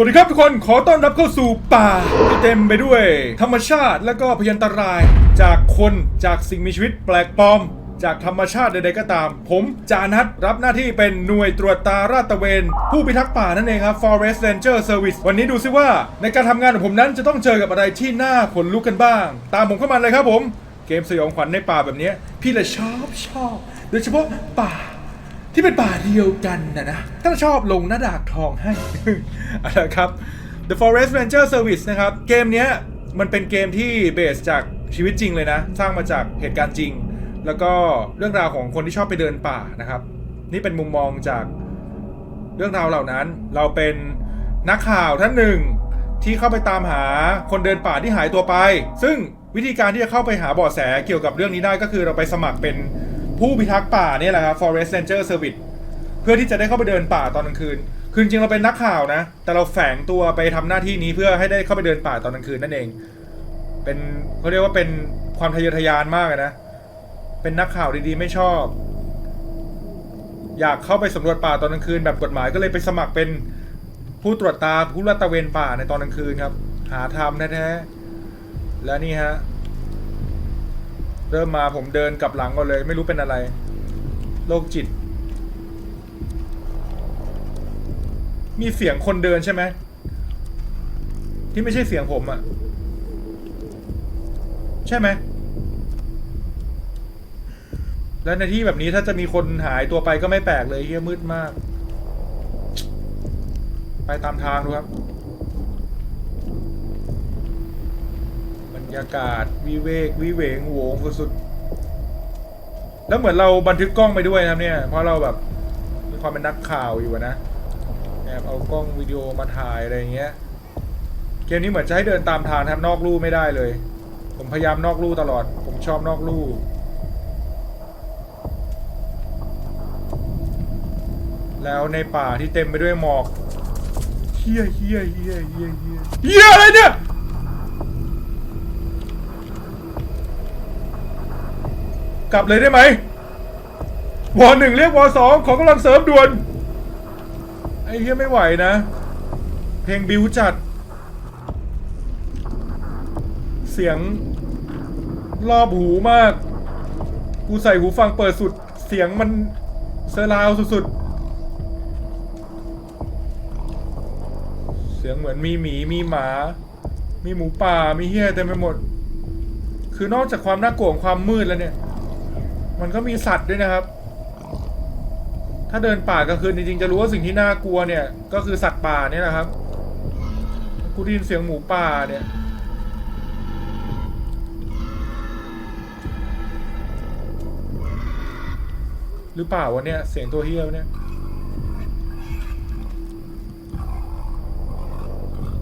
สวัสดีครับทุกคนขอต้อนรับเข้าสู่ป่าที่เต็มไปด้วย ธรรมชาติและก็พยันตราย จากคนจากสิ่งมีชีวิตแปลกปลอม จากธรรมชาติใดๆก็ตาม ผมจานัทรับหน้าที่เป็นหน่วยตรวจตาราดตระเวน ผู้พิทักษ์ป่านั่นเองครับ Forest Ranger Service วันนี้ดูซิว่า ในการทำงานของผมนั้นจะต้องเจอกับอะไรที่น่าขนลุกกันบ้าง ตามผมเข้ามาเลยครับผม เกมสยองขวัญในป่าแบบนี้ พี่เลยชอบชอบ โดยเฉพาะป่า ที่เป็นป่าเดียวกันนะนะ ถ้าชอบลงหน้าดากทองให้เอาละครับ The Forest Ranger Service นะครับ เกมเนี้ยมันเป็นเกมที่เบสจากชีวิตจริงเลยนะ สร้างมาจากเหตุการณ์จริง แล้วก็เรื่องราวของคนที่ชอบไปเดินป่านะครับ นี่เป็นมุมมองจากเรื่องราวเหล่านั้น เราเป็นนักข่าวท่านหนึ่งที่เข้าไปตามหาคนเดินป่าที่หายตัวไป ซึ่งวิธีการที่จะเข้าไปหาเบาะแสเกี่ยวกับเรื่องนี้ได้ก็คือเราไปสมัครเป็น ผู้พิทักษ์ป่าเนี่ยแหละครับ Forest Ranger Service เพื่อที่จะได้เข้าไปเดินป่าตอนกลางคืน คือจริงเราเป็นนักข่าวนะ แต่เราแฝงตัวไปทำหน้าที่นี้เพื่อให้ได้เข้าไปเดินป่าตอนกลางคืนนั่นเอง เป็นเขาเรียกว่าเป็นความทะเยอทะยานมากนะ เป็นนักข่าวดีๆไม่ชอบ อยากเข้าไปสำรวจป่าตอนกลางคืน แบบกฎหมายก็เลยไปสมัครเป็นผู้ตรวจตาผู้ลาดตระเวนป่าในตอนกลางคืนครับ หาทำแท้ๆและนี่ฮะ เริ่มมาผมเดินกลับหลังก่อนเลย ไม่รู้เป็นอะไร โรคจิต มีเสียงคนเดินใช่ไหมที่ไม่ใช่เสียงผมอะใช่ไหมแล้วในที่แบบนี้ถ้าจะมีคนหายตัวไปก็ไม่แปลกเลยเฮียมืดมาก ไปตามทางดูครับ รรยากาศวิเวกวิเวงโหวงสุดๆแล้วเหมือนเราบันทึกกล้องไปด้วยนะครับเนี่ย เพราะเราแบบมีความเป็นนักข่าวอยู่นะแอบเอากล้องวิดีโอมาถ่ายอะไรอย่างเงี้ย เกมนี้เหมือนจะให้เดินตามทางครับนอกลู่ไม่ได้เลย ผมพยายามนอกลู่ตลอด ผมชอบนอกลู่แล้วในป่าที่เต็มไปด้วยหมอกเฮียเฮียเฮียเฮียเฮียเฮียอะไรเนี่ย กลับเลยได้ไหมวอหนึ่งเรียกวอสองขอกำลังเสริมด่วน ไอ้เฮียไม่ไหวนะ เพลงบิวจัด เสียง รอบหูมาก กูใส่หูฟังเปิดสุด เสียงมันเซร์ราวสุดๆ เสียงเหมือนมีหมีมีหมา มีหมูป่ามีเฮียเต็มไปหมด คือนอกจากความน่ากลัวของความมืดแล้วเนี่ย มันก็มีสัตว์ด้วยนะครับ ถ้าเดินป่ากลางคืนจริงๆจะรู้ว่าสิ่งที่น่ากลัวเนี่ย ก็คือสัตว์ป่าเนี่ยนะครับกูได้ยินเสียงหมูป่าเนี่ยหรือเปล่าวะเนี่ยเสียงตัวเฮี้ยวเนี่ย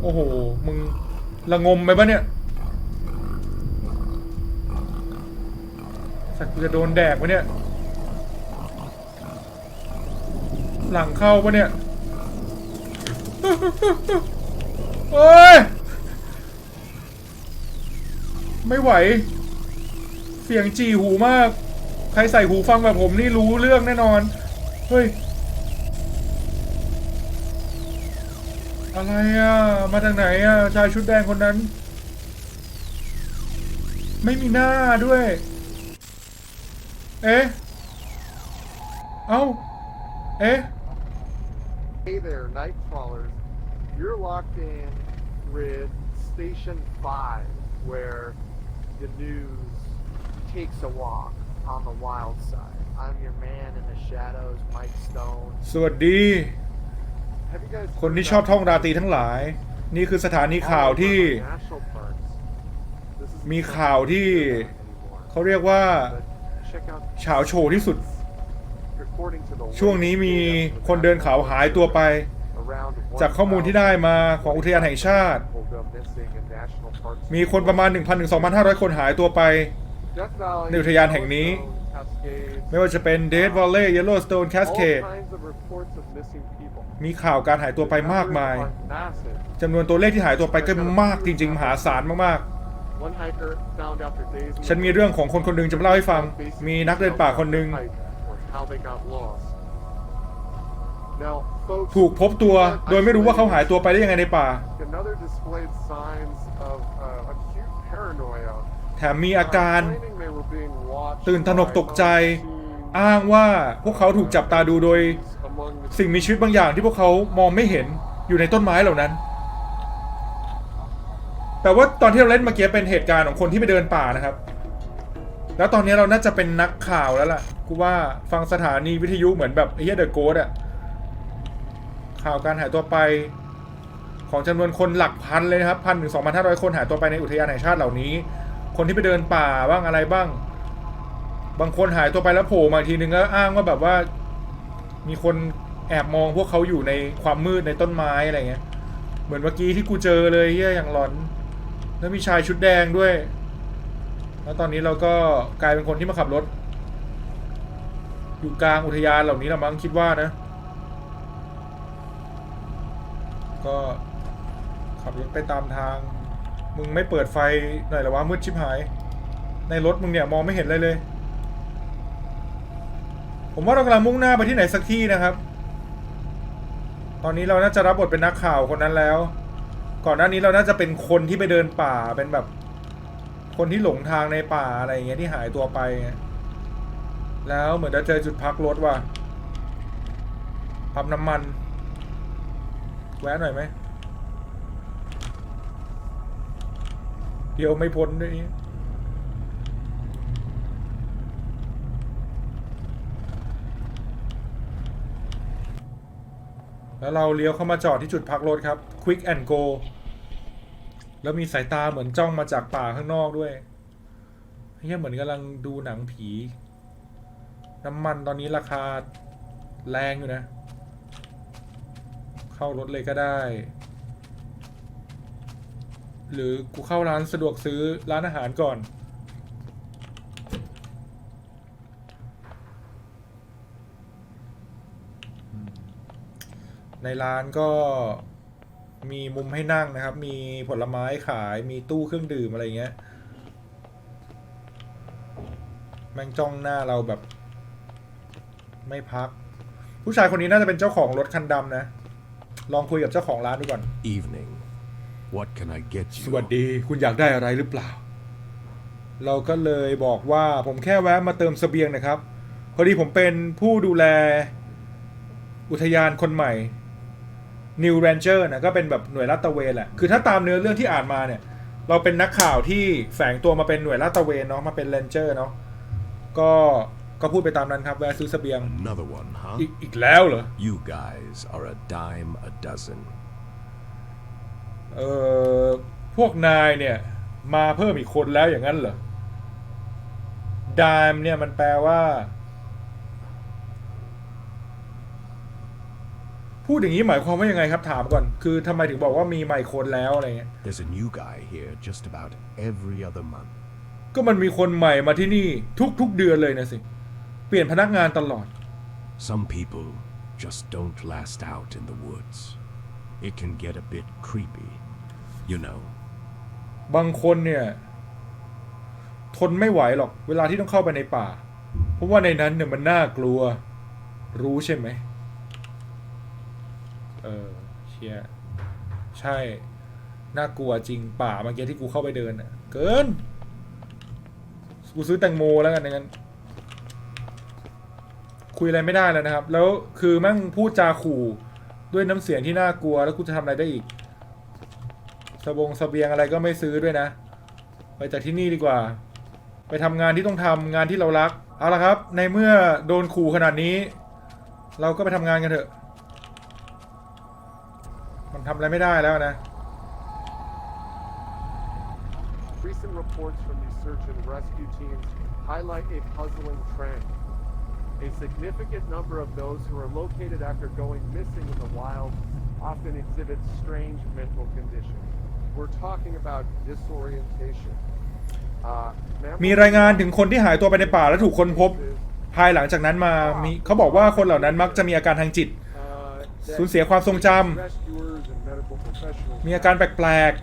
โอ้โหมึงละงมไปปะเนี่ย สักกูจะโดนแดกปะเนี่ย หลังเข้าปะเนี่ยโอ้ย ไม่ไหว เสียงจีหูมาก ใครใส่หูฟังแบบผมนี่รู้เรื่องแน่นอน เฮ้ย อะไรอะ มาจากไหนอะ ชายชุดแดงคนนั้น ไม่มีหน้าด้วย เอ๊ะ เอ้า เอ๊ะ Hey there, night crawlers. You're locked in with Station 5, where the news takes a walk on the wild side. I'm your man in the shadows, Mike Stone. สวัสดี Have you guys คนที่ชอบท่องราตรีทั้งหลาย นี่คือสถานีข่าวที่ National parks. This is มีข่าวที่ anymore. เขาเรียกว่า But check out เฉาโชว์ที่สุด according to the ช่วงนี้มีคนเดินเขาหายตัวไป around จากข้อมูลที่ได้มาของอุทยานแห่งชาติ will go missing in national parks. มีคนประมาณ 1,000ถึง2,500คนหายตัวไป Death Valley, ในอุทยานแห่งนี้ Yellowstone, Cascades, ไม่ว่าจะเป็น Dead Valley Yellowstone all Cascade kinds of reports of missing people. มีข่าวการหายตัวไปมากมาย Numbers are massive. จำนวนตัวเลขที่หายตัวไปก็มากจริง ๆ มหาศาลมาก One hiker found after days in ๆ the ฉันมีเรื่องของคนคนหนึ่งจะมาเล่าให้ฟัง มีนักเดินป่าคนหนึ่ง or how they got lost. Now, folks, ถูกพบตัวโดยไม่รู้ว่าเขาหายตัวไปได้ยังไงในป่า another displayed signs of uh, acute paranoia. แถมมีอาการ claiming they were being watched ตื่นตระหนก by ตกใจ unseen อ้างว่าพวกเขาถูกจับตาดูโดย among the สิ่งมีชีวิตบางอย่างที่พวกเขามองไม่เห็นอยู่ในต้นไม้เหล่านั้น แต่ว่าตอนที่เราเล่นเมื่อกี้เป็นเหตุการณ์ของคนที่ไปเดินป่านะครับ แล้วตอนนี้เราน่าจะเป็นนักข่าวแล้วล่ะ กูว่าฟังสถานีวิทยุเหมือนแบบไอ้เฮียเดอะโกดอะข่าวการหายตัวไปของจำนวนคนหลักพันเลยนะครับพันถึงสองพันห้าร้อยคนหายตัวไปในอุทยานแห่งชาติเหล่านี้ คนที่ไปเดินป่าบ้างอะไรบ้าง บางคนหายตัวไปแล้วโผล่มาอีกทีนึงแล้วอ้างว่าแบบว่า มีคนแอบมองพวกเขาอยู่ในความมืดในต้นไม้อะไรเงี้ย เหมือนเมื่อกี้ที่กูเจอเลยเฮียอย่างหลอน แล้วมีชายชุดแดงด้วย แล้วตอนนี้เราก็กลายเป็นคนที่มาขับรถ อยู่กลางอุทยานเหล่านี้ละมั้งคิดว่านะ ก็ขับรถไปตามทาง มึงไม่เปิดไฟหน่อยหรอวะมืดชิบหาย ในรถมึงเนี่ยมองไม่เห็นเลยเลย ผมว่าเรากำลังมุ่งหน้าไปที่ไหนสักที่นะครับ ตอนนี้เราน่าจะรับบทเป็นนักข่าวคนนั้นแล้ว ก่อนหน้านี้เราน่าจะเป็นคนที่ไปเดินป่าเป็นแบบ คนที่หลงทางในป่าอะไรอย่างเงี้ยที่หายตัวไป แล้วเหมือนจะเจอจุดพักรถว่ะปั๊มน้ำมัน แวะหน่อยไหมเดี๋ยวไม่พ้นด้วยนี่แล้วเราเลี้ยวเข้ามาจอดที่จุดพักรถครับ Quick and Go แล้วมีสายตาเหมือนจ้องมาจากป่าข้างนอกด้วยเฮียเหมือนกำลังดูหนังผี น้ำมันตอนนี้ราคาแรงอยู่นะ เข้ารถเลยก็ได้ หรือกูเข้าร้านสะดวกซื้อร้านอาหารก่อน ในร้านก็ มีมุมให้นั่งนะครับ มีผลไม้ขาย มีตู้เครื่องดื่มอะไรเงี้ย แม่งจ้องหน้าเราแบบ ไม่พัก ผู้ชายคนนี้น่าจะเป็นเจ้าของรถคันดำนะ ลองคุยกับเจ้าของร้านดูก่อน Evening. What can I get ส you? วัสดี คุณอยากได้อะไรหรือเปล่า เราก็เลยบอกว่าผมแค่แวะมาเติมเสบียงนะครับ พอดีผมเป็นผู้ดูแลอุทยานคนใหม่ New Ranger นะก็เป็นแบบหน่วยลาดตระเวนแหละคือถ้าตามเนื้อเรื่องที่อ่านมาเนี่ย เราเป็นนักข่าวที่แฝงตัวมาเป็นหน่วยลาดตระเวนเนาะมาเป็น Ranger เนาะก็ก็พูดไปตามนั้นครับแวะซื้อเสบียง Another one, huh? อีกอีกแล้วเหรอ You guys are a dime a dozen. เออพวกนายเนี่ย มาเพิ่มอีกคนแล้วอย่างนั้นเหรอดามเนี่ยมันแปลว่า พูดอย่างนี้หมายความว่ายังไงครับถามก่อน คือทำไมถึงบอกว่ามีใหม่คนแล้วอะไรเงี้ย There's a new guy here just about every other month. ก็มันมีคนใหม่มาที่นี่ทุกๆเดือนเลยนะสิ เปลี่ยนพนักงานตลอด Some people just don't last out in the woods. It can get a bit creepy. You know, บางคนเนี่ย ทนไม่ไหวหรอก เวลาที่ต้องเข้าไปในป่า เพราะว่าในนั้นเนี่ยมันน่ากลัว รู้ใช่ไหม เออเชียใช่ น่ากลัวจริงป่าเมื่อกี้ที่กูเข้าไปเดินอะเกิน กูซื้อแตงโมแล้วกันงั้น คุยอะไรไม่ได้แล้วนะครับ แล้วคือแม่งพูดจาขู่ด้วยน้ำเสียงที่น่ากลัวแล้วกูจะทำอะไรได้อีกสบงเสบียงอะไรก็ไม่ซื้อด้วยนะ ไปจากที่นี่ดีกว่า ไปทำงานที่ต้องทำงานที่เรารัก เอาละครับ ในเมื่อโดนขู่ขนาดนี้ เราก็ไปทำงานกันเถอะ ทำอะไรไม่ได้แล้วนะ Recent reports from these search and rescue teams highlight a puzzling trend. A significant number of those who are located after going missing in the wild often exhibit strange mental conditions. We're talking about disorientation. Uh, มีรายงานถึงคนที่หายตัวไปในป่าและถูกค้นพบ ภายหลังจากนั้นมามีเขาบอกว่าคนเหล่านั้นมักจะมีอาการทางจิต uh, สูญเสียความทรงจ rescuers and medical professionals มีอาการแปลกๆ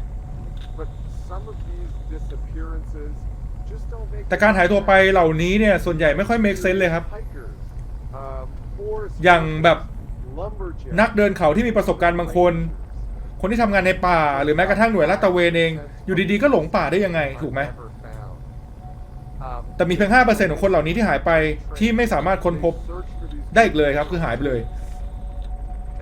แต่การหายตัวไปเหล่านี้เนี่ย ส่วนใหญ่ไม่ค่อย make sense เลยครับ อย่างแบบนักเดินเขาที่มีประสบการณ์บางคน คนที่ทำงานในป่า หรือแม้กระทั่งหน่วยลาดตระเวนเอง อยู่ดีๆ ก็หลงป่าได้ยังไง ถูกไหมแต่มีเพียง5%ของคนเหล่านี้ที่หายไปที่ไม่สามารถค้นพบได้อีกเลยครับ คือหายไปเลย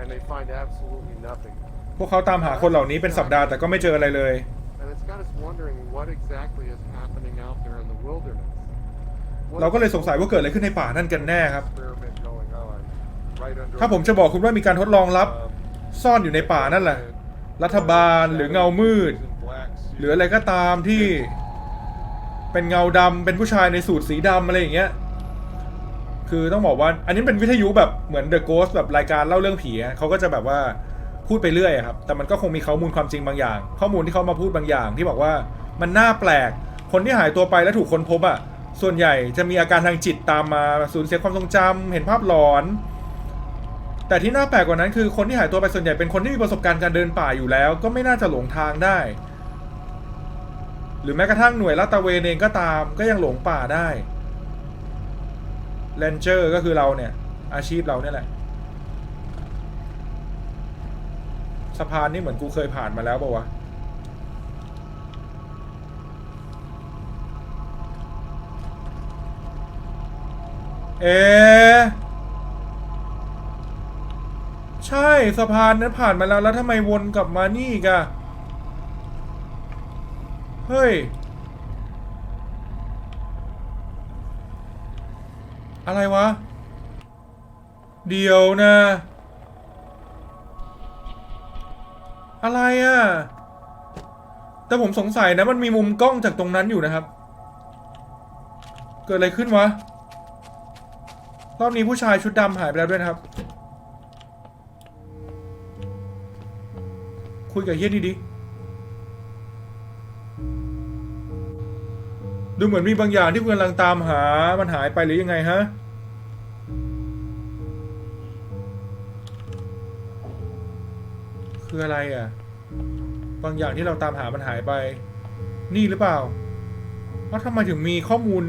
and they find absolutely nothing. พวกเขาตามหาคนเหล่านี้เป็นสัปดาห์แต่ก็ไม่เจออะไรเลย And it's got us wondering what exactly is happening out there in the wilderness. What เราก็เลย is สงสัยว่าเกิดอะไรขึ้นในป่านั่นกันแน่ครับ experiment going on right under ถ้าผมจะบอกคุณว่ามีการทดลองลับ um, ซ่อนอยู่ในป่านั่นแหละ รัฐบาลหรือเงามืดหรืออะไรก็ตามที่ เป็นเงาดำเป็นผู้ชายในสูทสีดำอะไรอย่างเงี้ย คือต้องบอกว่า อันนี้เป็นวิทยุแบบเหมือน The Ghost แบบรายการเล่าเรื่องผีอะเขาก็จะแบบว่าพูดไปเรื่อยอะครับ แต่มันก็คงมีข้อมูลความจริงบางอย่าง ข้อมูลที่เขามาพูดบางอย่าง ที่บอกว่ามันน่าแปลก คนที่หายตัวไปแล้วถูกค้นพบอะส่วนใหญ่จะมีอาการทางจิตตามมาสูญเสียความทรงจำเห็นภาพหลอน แต่ที่น่าแปลกกว่านั้นคือคนที่หายตัวไปส่วนใหญ่เป็นคนที่มีประสบการณ์การเดินป่าอยู่แล้ว ก็ไม่น่าจะหลงทางได้ หรือแม้กระทั่งหน่วยลาดตระเวนเองก็ตาม ก็ยังหลงป่าได้ เลนเจอร์ก็คือเราเนี่ย อาชีพเราเนี่ยแหละ สะพานนี่เหมือนกูเคยผ่านมาแล้วปะวะเอะใช่สะพานนั้นผ่านมาแล้วแล้วทำไมวนกลับมานี่กะเฮ้ย อะไรวะ เดี๋ยวนะ อะไรอะแต่ผมสงสัยนะมันมีมุมกล้องจากตรงนั้นอยู่นะครับ เกิดอะไรขึ้นวะ รอบนี้ผู้ชายชุดดำหายไปแล้วด้วยนะครับ คุยกับเฮียนี่ดิดูเหมือนมีบางอย่างที่คุณกำลังตามหา มันหายไปหรือยังไงฮะ คืออะไรอะ บางอย่างที่เราตามหามันหายไป นี่หรือเปล่าว่าทำไมถึงมีข้อมูล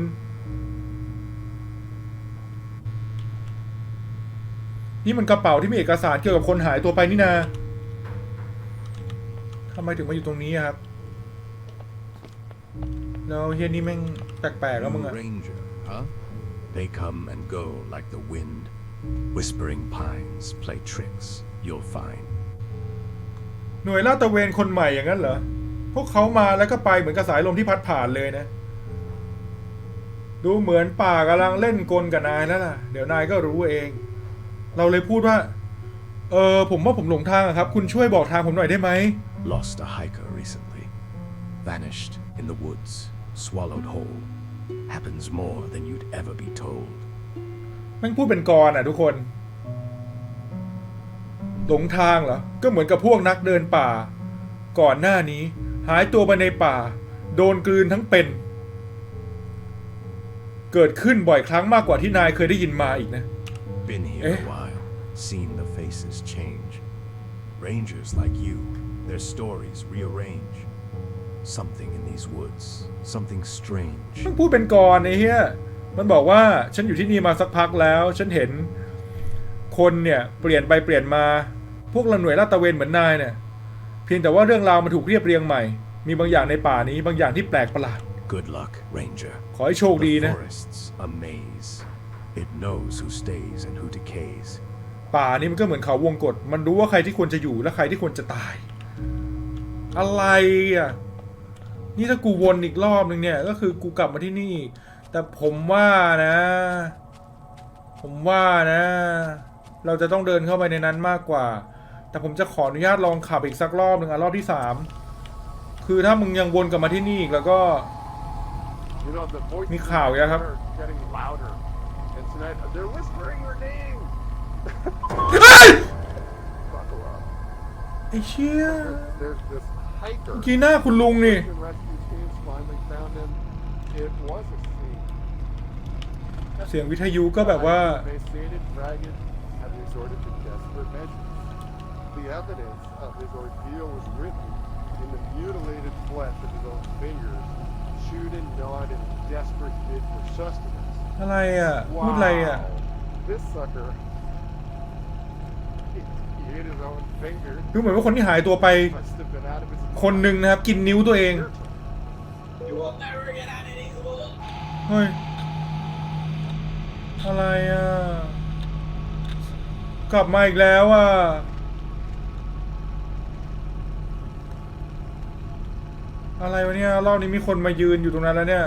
นี่มันกระเป๋าที่มีเอกสารเกี่ยวกับคนหายตัวไปนี่นาทำไมถึงมาอยู่ตรงนี้ครับ แล้วเฮียนี่แม่งแปลกๆแล้วมึงอะ ranger, huh? They come and go like the wind. Whispering pines play tricks, you'll find. หน่วยลาดตระเวนคนใหม่อย่างนั้นเหรอ พวกเขามาแล้วก็ไปเหมือนกับสายลมที่พัดผ่านเลยนะ ดูเหมือนป่ากำลังเล่นกลกับนายแล้วล่ะ เดี๋ยวนายก็รู้เอง เราเลยพูดว่า เออผมว่าผมหลงทางอะครับ คุณช่วยบอกทางผมหน่อยได้ไหม Lost a hiker recently. Vanished in the woods. Swallowed whole. Happens more than you'd ever be told. แม่งพูดเป็นกรอะทุกคน หลงทางเหรอ ก็เหมือนกับพวกนักเดินป่า ก่อนหน้านี้หายตัวไปในป่า โดนกลืนทั้งเป็น เกิดขึ้นบ่อยครั้งมากกว่าที่นายเคยได้ยินมาอีกนะ Been here Eh? a while. Seen the faces change. Rangers like you, their stories rearrange. Something in these woods. Something strange. มันพูดเป็นกรไอ้เหี้ย มันบอกว่าฉันอยู่ที่นี่มาสักพักแล้ว ฉันเห็นคนเนี่ยเปลี่ยนไปเปลี่ยนมา พวกเราหน่วยลาดตระเวนเหมือนนายเนี่ยเพียงแต่ว่าเรื่องราวมันถูกเรียบเรียงใหม่ มีบางอย่างในป่านี้บางอย่างที่แปลกประหลาด Good luck, Ranger. ขอให้โชคดี The นะ forest's a maze. It knows who stays and who decays. ป่านี้มันก็เหมือนเขาวงกฏมันรู้ว่าใครที่ควรจะอยู่และใครที่ควรจะตาย อะไรอะ นี่ถ้ากูวนอีกรอบนึงเนี่ย ก็คือกูกลับมาที่นี่ แต่ผมว่านะ ผมว่านะ เราจะต้องเดินเข้าไปในนั้นมากกว่า แต่ผมจะขออนุญาตลองขับอีกสักรอบหนึ่งอะรอบที่สามคือถ้ามึงยังวนกลับมาที่นี่อีกแล้วก็ มีข่าวอีกแครับไอ้เชี่ยกีหน้าคุณลุงนี่ เสียงวิทยุก็แบบว่า The evidence of his ordeal was written in the mutilated flesh of his own fingers, chewed and gnawed in a desperate bid for sustenance. อะไรอะพูดอะไรอะ This sucker ate his own finger. ดูเหมือนว่าคนที่หายตัวไป Must have been out of his คนหนึ่งนะครับ กินนิ้วตัวเอง You will never get out of these woods. เฮ้ย อะไรอะ กลับมาอีกแล้วอะ อะไรวะเนี่ยรอบนี้มีคนมายืนอยู่ตรงนั้นแล้วเนี่ย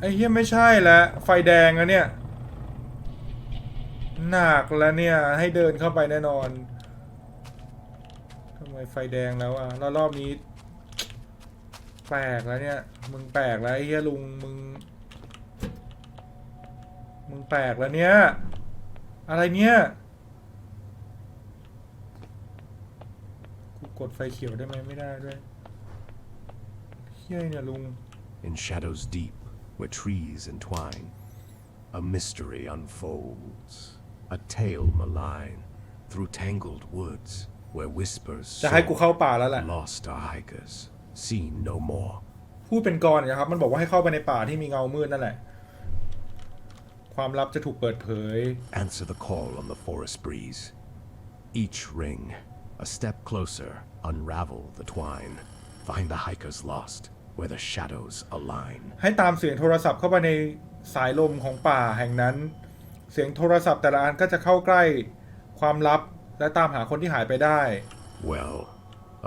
ไอ้เฮียไม่ใช่แล้วไฟแดงแล้วเนี่ยหนักแล้วเนี่ย ให้เดินเข้าไปแน่นอนทำไมไฟแดงแล้วอะแล้วรอบนี้ แปลกแล้วเนี่ย มึงแปลกแล้วไอ้เฮียลุงมึง มึงแปลกแล้วเนี่ย อะไรเนี่ย กูกดไฟเขียวได้ไหมไม่ได้ด้วยเฮียเนี่ยลุง In shadows deep, where trees entwine, a mystery unfolds. A tale malign through tangled woods, where whispers จะให้กู soar. เข้าป่าแล้วแหละ Lost are hikers, seen no more. พูดเป็นกรนะครับ มันบอกว่าให้เข้าไปในป่าที่มีเงามืดนั่นแหละ ความลับจะถูกเปิดเผย Answer the call on the forest breeze. Each ring, a step closer, unravel the twine. Find the hikers lost, where the shadows align. ให้ตามเสียงโทรศัพท์เข้าไปในสายลมของป่าแห่งนั้น เสียงโทรศัพท์แต่ละอันก็จะเข้าใกล้ความลับและตามหาคนที่หายไปได้ Well,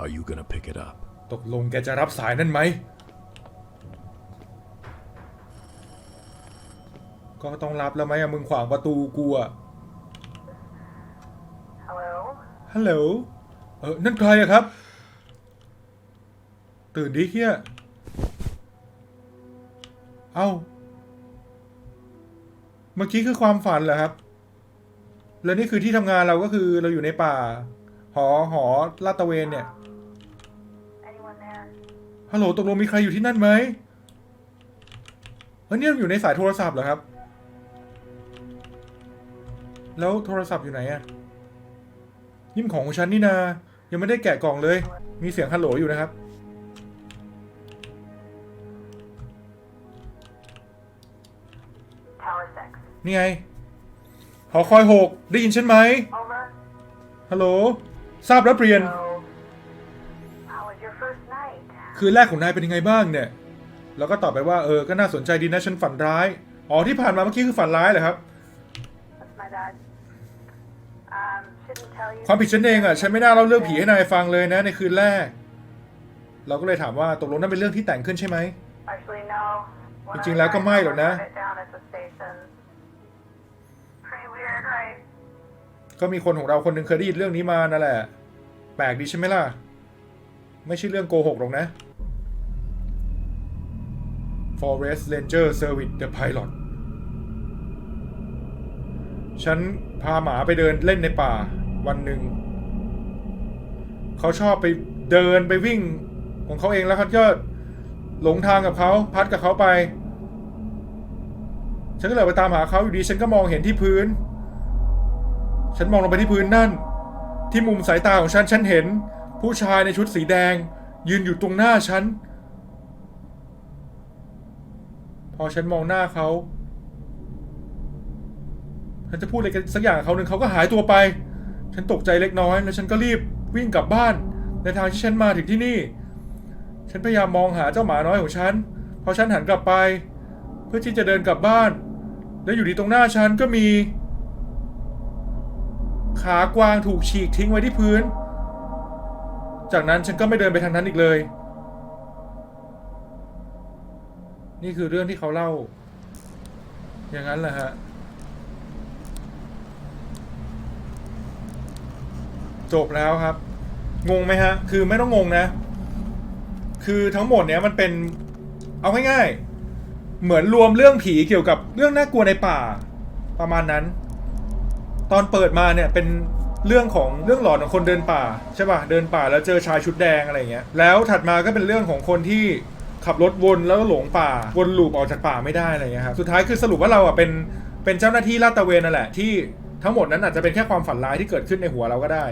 are you gonna pick it up? ตกลงแกจะรับสายนั่นไหม ก็ต้องรับแล้วไหมอะมึงขวางประตูกูอะ Hello? ฮัลโหล เออ นั่นใครอะครับ ตื่นดิเฮียเอ้า เมื่อกี้คือความฝันเหรอครับ แล้วนี่คือที่ทำงานเราก็คือเราอยู่ในป่า หอหอลาดตระเวนเนี่ย ฮัลโหลตกลงมีใครอยู่ที่นั่นไหมเฮ้ยเนี่ยอยู่ในสายโทรศัพท์เหรอครับ แล้วโทรศัพท์อยู่ไหนอะนี่มของของฉันนี่นา ยังไม่ได้แกะกล่องเลย มีเสียงฮัลโหลอยู่นะครับ นี่ไง หอคอยหกได้ยินฉันไหมฮัลโหล ทราบแล้วเปลี่ยน So, คืนแรกของนายเป็นยังไงบ้างเนี่ย แล้วก็ตอบไปว่าเออ ก็น่าสนใจดีนะฉันฝันร้าย อ๋อที่ผ่านมาเมื่อกี้คือฝันร้ายเหรอครับ ความผิดฉันเองอะฉันไม่น่าเล่าเรื่องผีให้นายฟังเลยนะ ในคืนแรก เราก็เลยถามว่าตกลงนั่นเป็นเรื่องที่แต่งขึ้นใช่ไหม จริงๆแล้วก็ไม่หรอกนะ ก็มีคนของเราคนหนึ่งเคยได้ยินเรื่องนี้มานั่นแหละ แปลกดีใช่ไหมล่ะ ไม่ใช่เรื่องโกหกหรอกนะ Forest Ranger Service the Pilot ฉันพาหมาไปเดินเล่นในป่าวันหนึ่ง เขาชอบไปเดินไปวิ่งของเขาเองแล้วเขาก็หลงทางกับเขาพัดกับเขาไป ฉันก็เลยไปตามหาเขาอยู่ดี ฉันก็มองเห็นที่พื้น ฉันมองลงไปที่พื้นนั่น ที่มุมสายตาของฉัน ฉันเห็น ผู้ชายในชุดสีแดง ยืนอยู่ตรงหน้าฉัน พอฉันมองหน้าเขา ฉันจะพูดอะไรกันสักอย่างกับเขาหนึ่งเขาก็หายตัวไป ฉันตกใจเล็กน้อย แล้วฉันก็รีบวิ่งกลับบ้าน ในทางที่ฉันมาถึงที่นี่ ฉันพยายามมองหาเจ้าหมาน้อยของฉัน พอฉันหันกลับไป เพื่อที่จะเดินกลับบ้าน แล้วอยู่ดีตรงหน้าฉันก็มี ขากวางถูกฉีกทิ้งไว้ที่พื้น จากนั้นฉันก็ไม่เดินไปทางนั้นอีกเลย นี่คือเรื่องที่เขาเล่า อย่างนั้นแหละฮะ จบแล้วครับ งงไหมฮะ คือไม่ต้องงงนะ คือทั้งหมดเนี้ยมันเป็น เอาง่ายๆ เหมือนรวมเรื่องผีเกี่ยวกับเรื่องน่ากลัวในป่า ประมาณนั้น ตอนเปิดมาเนี่ยเป็นเรื่องของเรื่องหลอนของคนเดินป่าใช่ป่ะเดินป่าแล้วเจอชายชุดแดงอะไรเงี้ย แล้วถัดมาก็เป็นเรื่องของคนที่ขับรถวนแล้วก็หลงป่าวนลูปออกจากป่าไม่ได้อะไรเงี้ยครับสุดท้ายคือสรุปว่าเราอะเป็นเป็นเจ้าหน้าที่ลาดตระเวนนั่นแหละที่ทั้งหมดนั้นอาจจะเป็นแค่ความฝันร้ายที่เกิดขึ้นในหัวเราก็ได้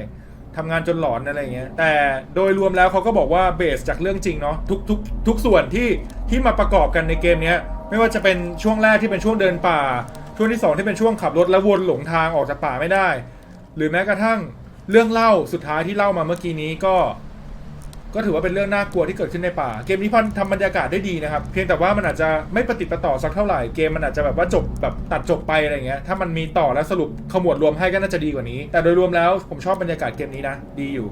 ทำงานจนหลอนอะไรเงี้ยแต่โดยรวมแล้วเขาก็บอกว่าเบสจากเรื่องจริงเนาะทุกทุกทุกส่วนที่ที่มาประกอบกันในเกมเนี้ยไม่ว่าจะเป็นช่วงแรกที่เป็นช่วงเดินป่า ช่วงที่สองที่เป็นช่วงขับรถแล้ววนหลงทางออกจากป่าไม่ได้ หรือแม้กระทั่งเรื่องเล่าสุดท้ายที่เล่ามาเมื่อกี้นี้ก็ ก็ถือว่าเป็นเรื่องน่ากลัวที่เกิดขึ้นในป่า เกมนี้พันทำบรรยากาศได้ดีนะครับ เพียงแต่ว่ามันอาจจะไม่ประติประต่อสักเท่าไหร่ เกมมันอาจจะแบบว่าจบแบบตัดจบไปอะไรเงี้ย ถ้ามันมีต่อแล้วสรุปขมวดรวมให้ก็น่าจะดีกว่านี้ แต่โดยรวมแล้วผมชอบบรรยากาศเกมนี้นะ ดีอยู่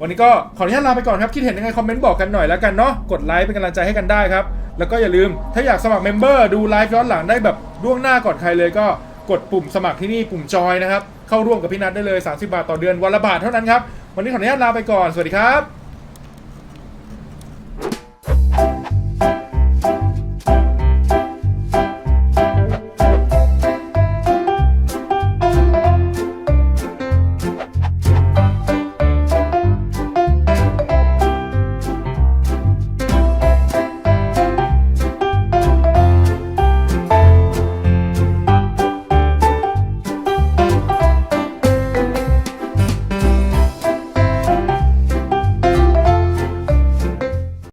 วันนี้ก็ขออนุญาตลาไปก่อนครับ คิดเห็นยังไงคอมเมนต์บอกกันหน่อยแล้วกันเนาะ กดไลค์เป็นกำลังใจให้กันได้ครับ แล้วก็อย่าลืมถ้าอยากสมัครเมมเบอร์ดูไลฟ์ย้อนหลังได้แบบล่วงหน้าก่อนใครเลยก็กดปุ่มสมัครที่นี่ปุ่มจอยนะครับเข้าร่วมกับพี่นัทได้เลย 30 บาทต่อเดือนวันละบาทเท่านั้นครับวันนี้ขออนุญาตลาไปก่อนสวัสดีครับ